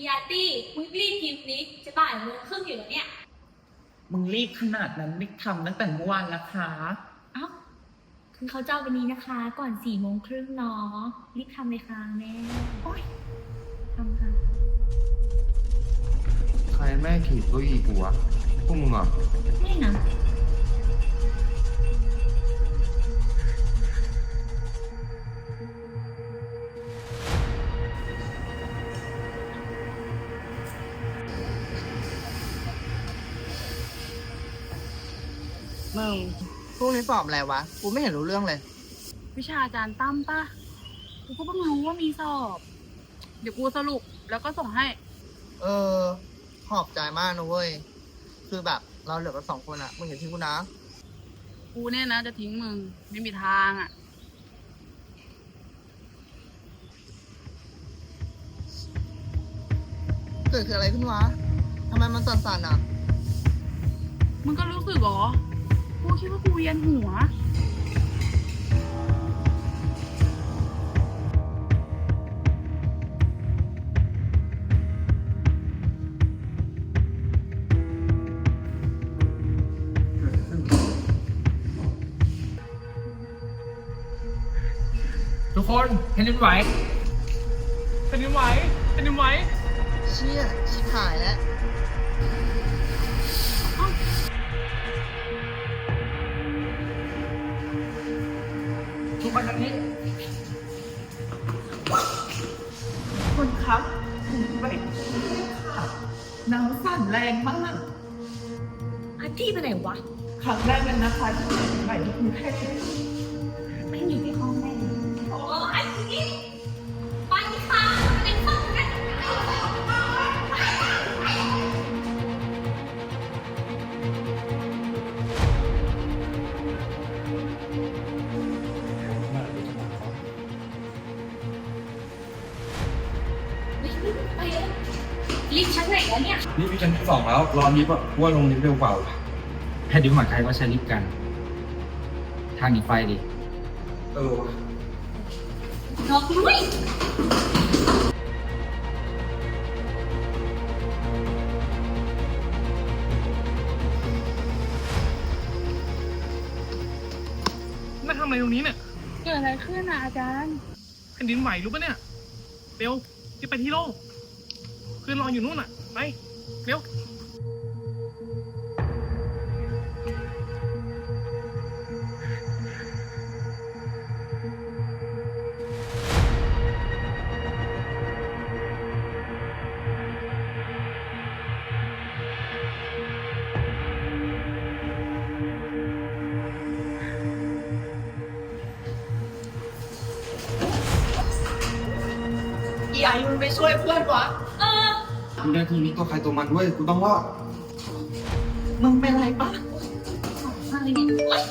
ยอีอาร์ตี้มึงรีบพิมพ์นี้จะบ่ายโมงครึ่งอยู่แล้วเนี่ย มึงรีบขนาดนั้นไม่ทำตั้งแต่เมื่อวานละคะเอ้าคือเขาจะเอาวันนี้นะคะ ก่อนสี่โมงครึ่งเนาะรีบทำเลยค่ะแม่โอ้ยทำค่ะ ใครแม่ถีบเก้าอี้กูวะพวกมึงเหรอไม่นะ มึงพวกนี้สอบอะไรวะ กูไม่เห็นรู้เรื่องเลย วิชาอาจารย์ตั้มปะกูก็เพิ่งรู้ว่ามีสอบ เดี๋ยวกูสรุปแล้วก็ส่งให้ เออ ขอบใจมากนะเว้ย คือแบบเราเหลือกันสองคนอะมึงอย่าทิ้งกูนะ กูเนี่ยนะจะทิ้งมึง ไม่มีทางอะเกิดคืออะไรขึ้นวะทำไมมันสั่นๆอะมึงก็รู้สึกเหรอ กูคิดว่ากูเวียนหัว ทุกคนแผ่นดินไหวแผ่นดินไหวแผ่นดินไหว เชี่ยชิบหายแล้ว คนทางนี้คนครับผมไปค่ะหนาวสั่นแรงมากอาร์ตี้ไปไหนวะครั้งแรกเลยนะคะที่แผ่นดินไหวที่กรุงเทพไม่อยู่ในห้องแม่ รีบชั้นไหนแล้วเนี่ย นี่พี่ชั้นที่สองแล้ว รอนี้ป่ะกูว่าลงนี้เร็วกว่าแพทย์ดิวหมายใครก็ใช้ลิฟต์กัน ทางหนีไฟดิ เออวะนกด้วยมาทำอะไรตรงนี้เนี่ยเกิดอะไรขึ้นอะอาจารย์ แผ่นดินไหวรู้ปะเนี่ยเร็วรีบไปที่โลก เพื่อนรออยู่นู่นอะ ไป เร็ว อีไอมันไปช่วยเพื่อนวะ เออกูได้ทีนี้ตัวใครตัวมันด้วยกูต้องรอด มึงเป็นไรปะอะไรเนี่ยโอ๊ย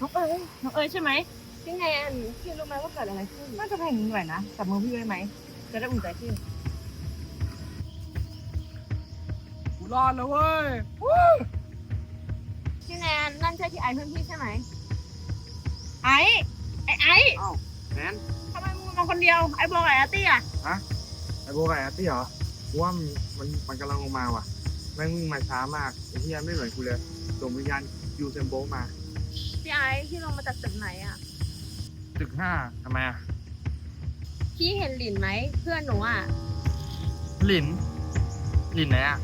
น้องเอ๋ยน้องเอ๋ยใช่ไหมพี่แนนพี่รู้ไหมว่าเกิดอะไรขึ้น น่าจะแผ่นดินไหวนะจับมือพี่ไว้ไหม จะได้อุ่นใจขึ้น กูรอดแล้วเว้ยพี่แนนนั่นใช่พี่ไอเพื่อนพี่ใช่ไหมไอไอไออ้าวแนนทำไมมึงมาคนเดียว ไอบอกไออาร์ตี้อะไอ้โบไก่อาร์ตี้เหรอกูว่ามันมันมันกำลังลงมาว่ะแม่งวิ่งมาช้ามากไอ้เหี้ยไม่เหมือนกูเลยส่งวิญญาณยูเซนโบมาพี่ไอที่ลงมาจากตึกไหนอะตึกห้าทำไมอะพี่เห็นหลินไหมเพื่อนหนูอะหลินหลินไหนอะ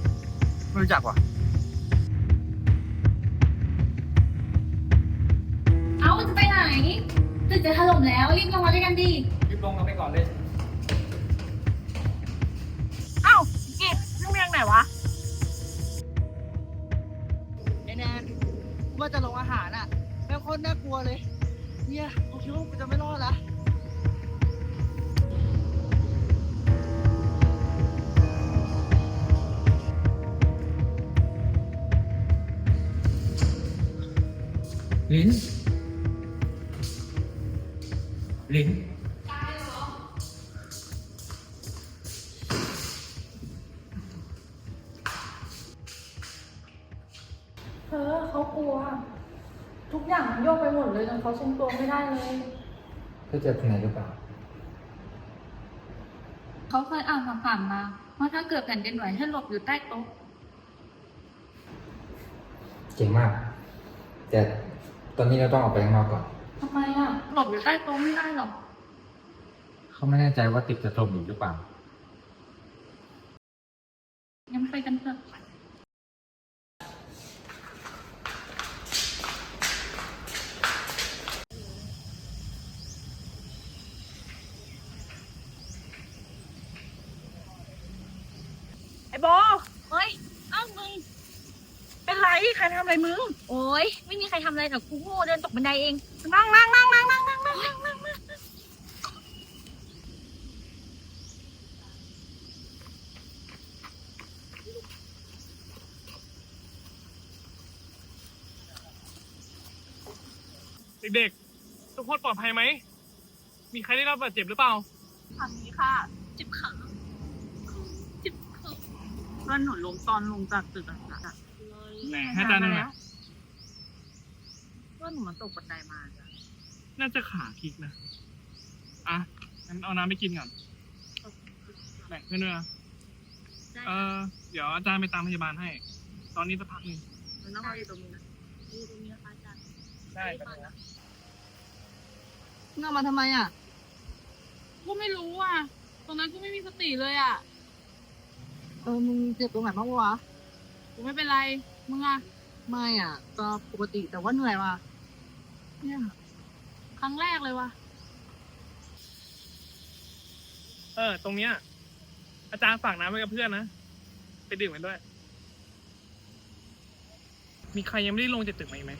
ไม่รู้จักว่ะ ตึกจะถล่มแล้ว รีบลงมาด้วยกันดิรีบลงเราไปก่อนเลย เอ้ากิจมึงเรียงไหนวะไอแนนกูว่าจะลงอาหารอะแม่งโคตรน่ากลัวเลย เนี่ยกูคิดว่ากูจะไม่รอดละลิ้น ลิ้นเธอเขากลัวโยกไปหมดเลยจนเขาทรงตัวไม่ได้เลย เธอเจอตรงไหนหรือเปล่า เขาเคยอ่านผ่านๆมาว่าถ้าเกิดแผ่นดินไหวให้หลบอยู่ใต้โต๊ะเก่งมาก แต่ตอนนี้เราต้องออกไปข้างนอกก่อน ทำไมอะ หลบอยู่ใต้โต๊ะไม่ได้หรอก เขาไม่แน่ใจว่าติดจะโมอหรือเปล่า งั้นไปกันเถอะ ไอโบเฮ้ยอ้าวมึเป็นไร ใครทำอะไรมึง โอ้ยไม่มีใครทำอะไรหรอกกูโง่เดินตกบันไดเอง นั่งนั่งนั่งนั่ง เด็กๆ ทุกคนปลอดภัยไหม มีใครได้รับบาดเจ็บหรือเปล่าทำนี้ค่ะจิบขาจิบขาเพื่อนหนูล้มตอนลงจากตึกอะค่ะไหนให้อาจารย์ดูหน่อยเพื่อนหนูมันตกบันไดมาจ้ะน่าจะขาพลิกนะ อะ งั้นเอาน้ำไปกินก่อนแบ่งเพื่อนด้วยนะเออ เดี๋ยวอาจารย์ไปตามพยาบาลให้ ตอนนี้สักพักหนึ่งมันต้องรออยู่ตรงนี้นะอยู่ตรงนี้นะคะอาจารย์ ได้ไปเลยนะมึงเอามาทำไมอะ กูไม่รู้อะ ตรงนั้นกูไม่มีสติเลยอะ เออ มึงเจ็บตรงไหนบ้างวะ กูไม่เป็นไร มึงอะ ไม่อะ ก็ปกติแต่ว่าเหนื่อยว่ะ เนี่ย ครั้งแรกเลยว่ะ เออ ตรงเนี้ย อาจารย์ฝากน้ำไว้กับเพื่อนนะ ไปดื่มกันด้วย มีใครยังไม่ได้ลงจากตึกมาอีกไหม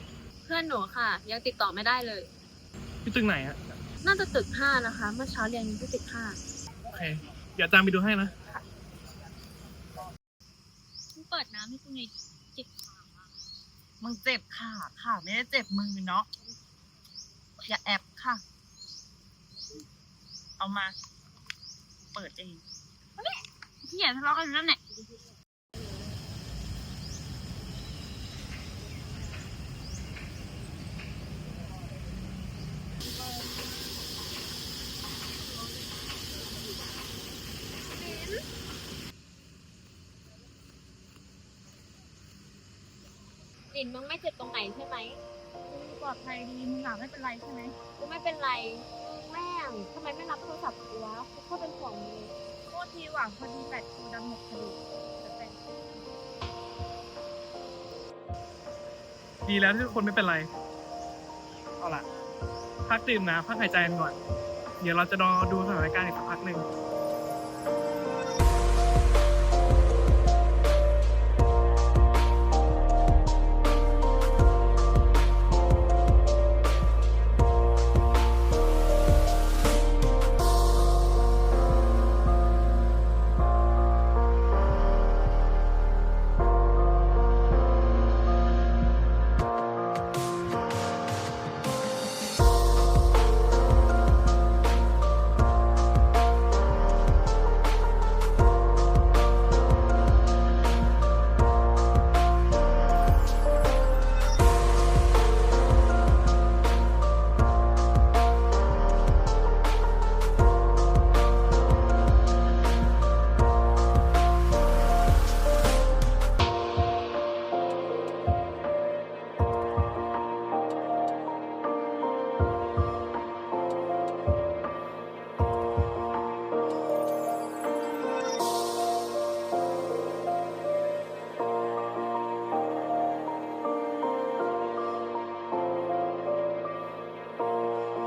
เพื่อนหนูค่ะ ยังติดต่อไม่ได้เลยที่ตึกไหนอะน่าจะตึกห้านะคะ เมื่อเช้าเรียนอยู่ที่ตึกห้าโอเค เดี๋ยวอาจารย์ไปดูให้นะมึงเปิดน้ำให้กูหน่อยจิบขาอะมึงเจ็บขาขาไม่ได้เจ็บมึงเนาะ อย่าแอบค่ะ เอามา เปิดเองพี่อย่าทะเลาะกันอยู่นั่นแหละ ลินมึงไม่เจ็บตรงไหนใช่ไหมปลอดภัยดีมึงหลับไม่เป็นไรใช่ไหมกูไม่เป็นไรมึงแม่งทำไมไม่รับโทรศัพท์กูวะกูก็เป็นห่วงมึงโทษทีหวังพอดีแบตกูดำหมดพอดีแต่เป็นดีแล้วที่ทุกคนไม่เป็นไร เอาล่ะ พักดื่มนะ พักหายใจกันก่อน เดี๋ยวเราจะรอดูสถานการณ์อีกสักพักหนึ่ง